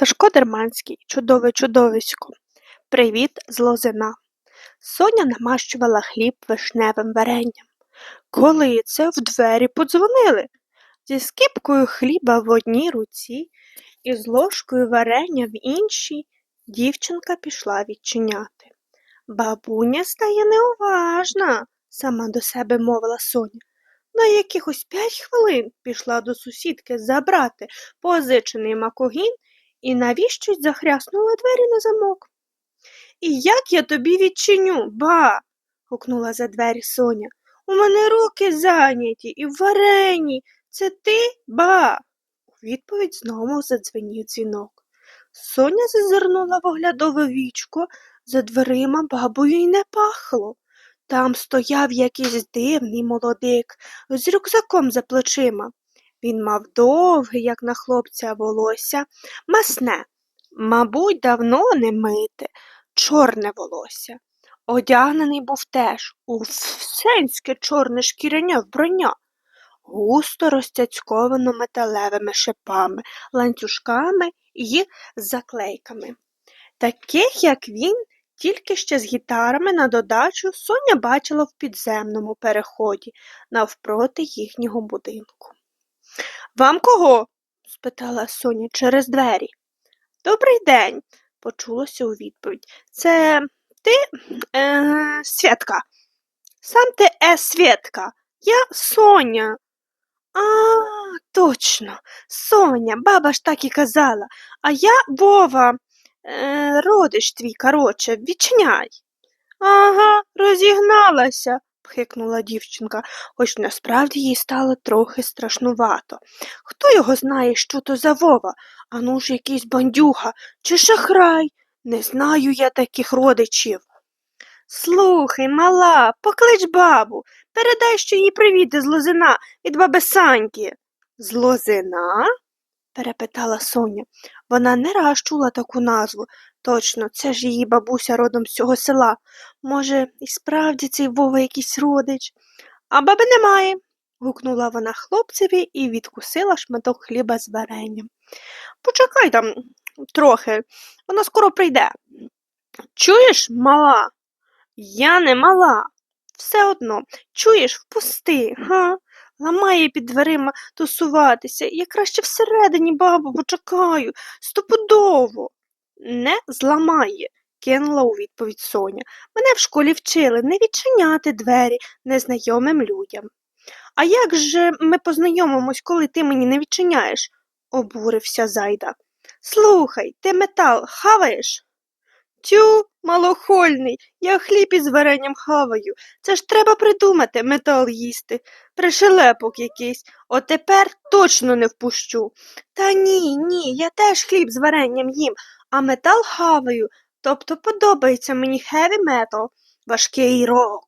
Сашко Дерманський, чудове чудовисько. Привіт з Лозина. Соня намащувала хліб вишневим варенням. Коли це в двері подзвонили. Зі скипкою хліба в одній руці і з ложкою варення в іншій, дівчинка пішла відчиняти. Бабуня стає неуважна, сама до себе мовила Соня. На якихось п'ять хвилин пішла до сусідки забрати позичений макогін і навіщось захряснула двері на замок. І як я тобі відчиню, ба. гукнула за двері Соня. У мене руки зайняті і варені. Це ти, ба. У відповідь знову задзвенів дзвінок. Соня зазирнула в оглядове вічко, за дверима бабою й не пахло. Там стояв якийсь дивний молодик з рюкзаком за плечима. Він мав довге, як на хлопця, волосся, масне, мабуть, давно не мите, чорне волосся. Одягнений був теж у всенське чорне шкіряне вбрання, густо розцяцьковано металевими шипами, ланцюжками і заклейками. Таких, як він, тільки ще з гітарами на додачу Соня бачила в підземному переході навпроти їхнього будинку. Вам кого? спитала Соня через двері. Добрий день, почулося у відповідь. Це ти е, Святка. Сам ти е Святка. Я Соня. А, точно, Соня, баба ж так і казала, а я Вова, е, родич твій, короче, відчиняй. Ага, розігналася, пхикнула дівчинка, хоч насправді їй стало трохи страшнувато. Хто його знає, що то за Вова? Ану ж якийсь бандюга чи шахрай. Не знаю я таких родичів. Слухай, мала, поклич бабу, передай, що їй привіт з лозина від баби Саньки. З лозина? перепитала Соня. Вона не раз чула таку назву. Точно, це ж її бабуся родом з цього села. Може, і справді цей Вова якийсь родич. А баби немає. гукнула вона хлопцеві і відкусила шматок хліба з варенням. Почекай там трохи, вона скоро прийде. Чуєш, мала? Я не мала. Все одно, чуєш, впусти, га? Ламає під дверима тусуватися. Я краще всередині, бабу, почекаю, стопудово. Не зламає, кинула у відповідь Соня. Мене в школі вчили не відчиняти двері незнайомим людям. А як же ми познайомимось, коли ти мені не відчиняєш? обурився зайда. Слухай, ти метал хаваєш? Тю, малохольний, я хліб із варенням хаваю. Це ж треба придумати метал їсти. Пришелепок якийсь. От тепер точно не впущу. Та ні, ні, я теж хліб з варенням їм, а метал хаваю. Тобто подобається мені хеві метал, важкий рок.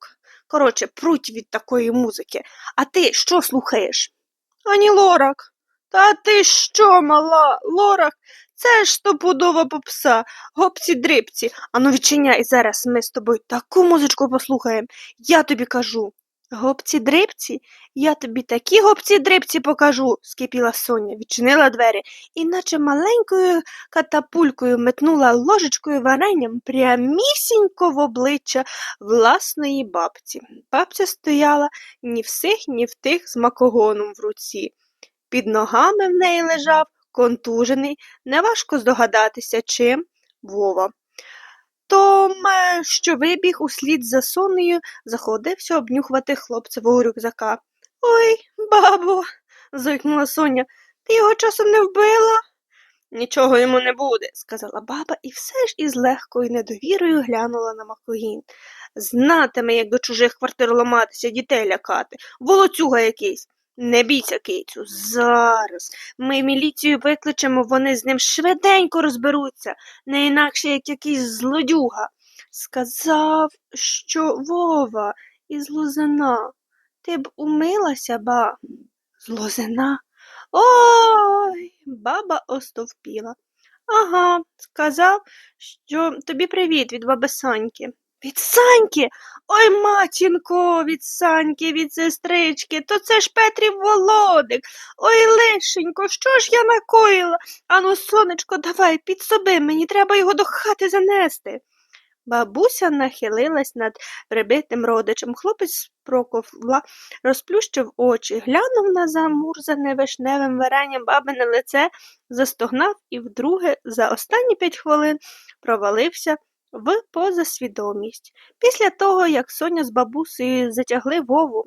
Коротше, пруть від такої музики. А ти що слухаєш? Ані лорак. Та ти що, мала, лорак? Це ж стопудова попса, гопці дрипці. Ану відчиняй зараз ми з тобою таку музичку послухаємо. Я тобі кажу. Гопці дрипці? Я тобі такі гопці дрипці покажу, скипіла Соня, відчинила двері і наче маленькою катапулькою метнула ложечкою варенням прямісінько в обличчя власної бабці. Бабця стояла ні в сих, ні в тих з макогоном в руці. Під ногами в неї лежав контужений, неважко здогадатися, чим Вова. Том, що вибіг услід за сонею, заходився обнюхувати хлопцевого рюкзака. Ой, бабо, зойкнула Соня, ти його часом не вбила? Нічого йому не буде, сказала баба і все ж із легкою недовірою глянула на Макогін. Знатиме, як до чужих квартир ламатися, дітей лякати, волоцюга якийсь. Не бійся, Кицю, зараз. Ми міліцію викличемо, вони з ним швиденько розберуться, не інакше, як якийсь злодюга. Сказав, що Вова із Лозина. Ти б умилася, ба? З Лозина? Ой, баба остовпіла. Ага, сказав, що тобі привіт від баби Саньки. Від Саньки. Ой, матінко, від Саньки, від сестрички, то це ж Петрів володик. Ой, лишенько, що ж я накоїла? Ану, сонечко, давай, підсоби, мені треба його до хати занести. Бабуся нахилилась над прибитим родичем. Хлопець проковла, розплющив очі, глянув на замурзане вишневим варенням бабине лице, застогнав і вдруге за останні п'ять хвилин провалився в позасвідомість. Після того, як Соня з бабусею затягли Вову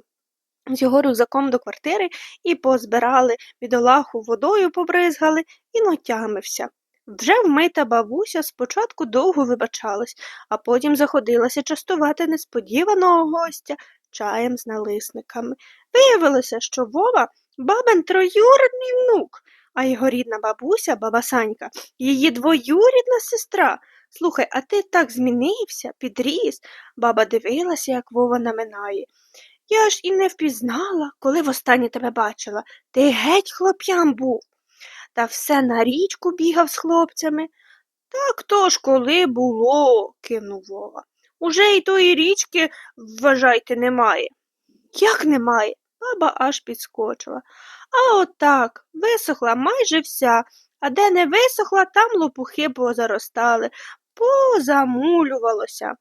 з його рюкзаком до квартири і позбирали бідолаху водою побризгали, він отямився. Вже вмита бабуся спочатку довго вибачалась, а потім заходилася частувати несподіваного гостя чаєм з налисниками. Виявилося, що Вова бабин троюрідний внук, а його рідна бабуся, баба Санька, її двоюрідна сестра. Слухай, а ти так змінився, підріс. Баба дивилася, як Вова наминає. Я ж і не впізнала, коли востаннє тебе бачила. Ти геть хлоп'ям був. Та все на річку бігав з хлопцями. Так то ж коли було, кивнув Вова. Уже й тої річки, вважайте, немає. Як немає? Баба аж підскочила. А отак, висохла майже вся, а де не висохла, там лопухи позаростали, позамулювалося.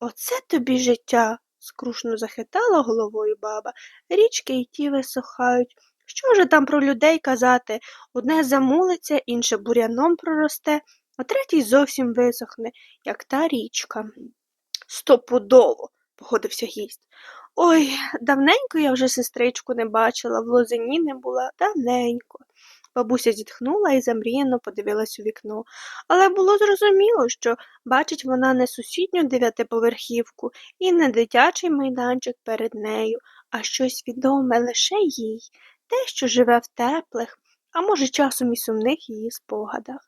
Оце тобі життя, скрушно захитала головою баба. Річки й ті висохають. Що же там про людей казати? Одне замулиться, інше буряном проросте, а третій зовсім висохне, як та річка. Стопудово, погодився гість. Ой, давненько я вже сестричку не бачила, в лозині не була, давненько. Бабуся зітхнула і замріяно подивилась у вікно, але було зрозуміло, що бачить вона не сусідню дев'ятиповерхівку і не дитячий майданчик перед нею, а щось відоме лише їй, те, що живе в теплих, а може, часом і сумних її спогадах.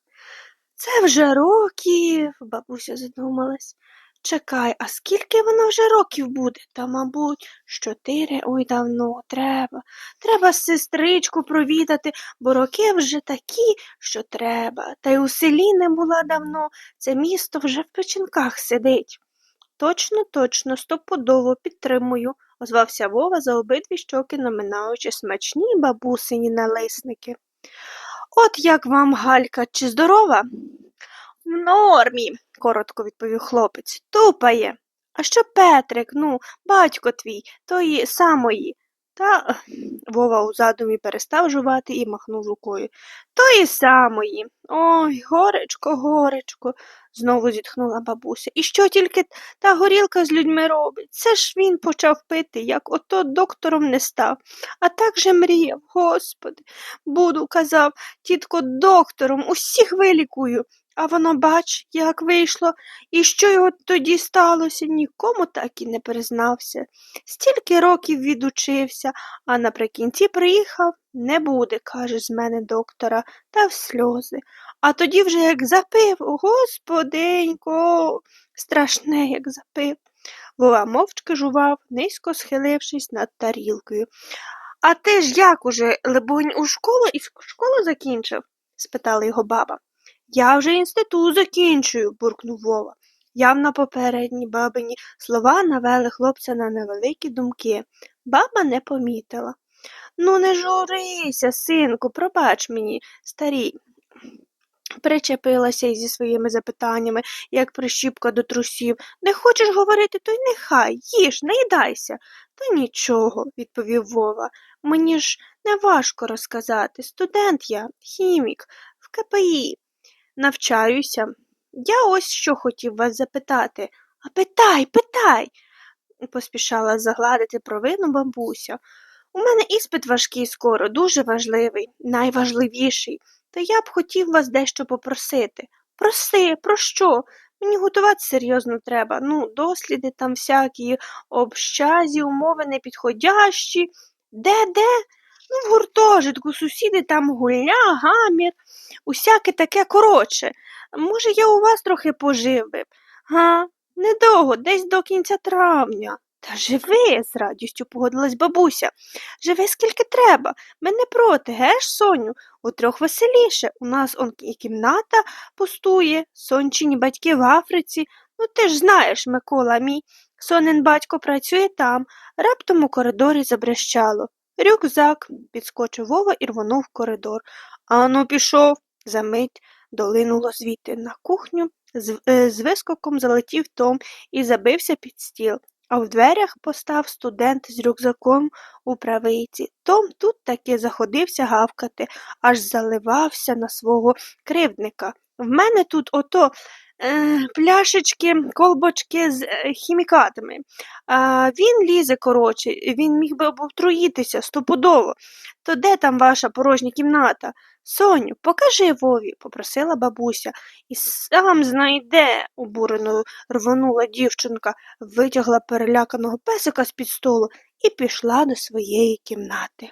Це вже років, бабуся задумалась. Чекай, а скільки воно вже років буде? Та, мабуть, чотири, ой давно, треба. Треба сестричку провідати, бо роки вже такі, що треба. Та й у селі не була давно, це місто вже в печінках сидить. Точно, точно, стопудово підтримую, озвався Вова за обидві щоки, наминаючи смачні бабусині налисники. От як вам, Галька, чи здорова? В нормі, коротко відповів хлопець. Тупає. А що Петрик, ну, батько твій, тої самої. Та Вова у задумі перестав жувати і махнув рукою. Тої самої. Ой, горечко, горечко, знову зітхнула бабуся. І що тільки та горілка з людьми робить? Це ж він почав пити, як ото доктором не став. А так же мріяв, господи, буду, казав, тітко, доктором, усіх вилікую. А воно, бач, як вийшло, і що його тоді сталося, нікому так і не признався. Стільки років відучився, а наприкінці приїхав не буде, каже з мене доктора, та в сльози. А тоді вже як запив, господенько, страшне, як запив. Вова мовчки жував, низько схилившись над тарілкою. А ти ж як уже, либонь, у школу і школу закінчив? спитала його баба. Я вже інститут закінчую, буркнув Вова. Явно попередні бабині слова навели хлопця на невеликі думки. Баба не помітила. Ну, не журися, синку, пробач мені, старій. Причепилася й зі своїми запитаннями, як прищіпка до трусів. Не хочеш говорити, то й нехай, їж, наїдайся. Та нічого, відповів Вова. Мені ж не важко розказати. Студент я, хімік, в КПІ. Навчаюся. Я ось що хотів вас запитати. А питай, питай, поспішала загладити провину бабуся. У мене іспит важкий скоро, дуже важливий, найважливіший. Та я б хотів вас дещо попросити. Проси, про що? Мені готувати серйозно треба. Ну, досліди там всякі, общазі, умови непідходящі. Де, де? Ну, в гуртожитку, сусіди там гуля, гамір, усяке таке коротше. Може, я у вас трохи пожив би? Га, недовго, десь до кінця травня. Та живи, з радістю погодилась бабуся. Живи скільки треба. Ми не проти, геш, Соню? Утрьох веселіше. У нас он і кімната пустує, сончині батьки в Африці. Ну ти ж знаєш, Микола мій, сонин батько працює там. Раптом у коридорі забрещало. Рюкзак, підскочив Вова і рвонув в коридор. Ану, пішов. Замить долинуло звідти на кухню, з, е, з вискоком залетів Том і забився під стіл. А в дверях постав студент з рюкзаком у правиці. Том тут таки заходився гавкати, аж заливався на свого кривдника. В мене тут ото пляшечки, колбочки з е, хімікатами. Він лізе, коротше, він міг би отруїтися стопудово. То де там ваша порожня кімната? Соню, покажи Вові, попросила бабуся. І сам знайде, обурено рвонула дівчинка, витягла переляканого песика з-під столу і пішла до своєї кімнати.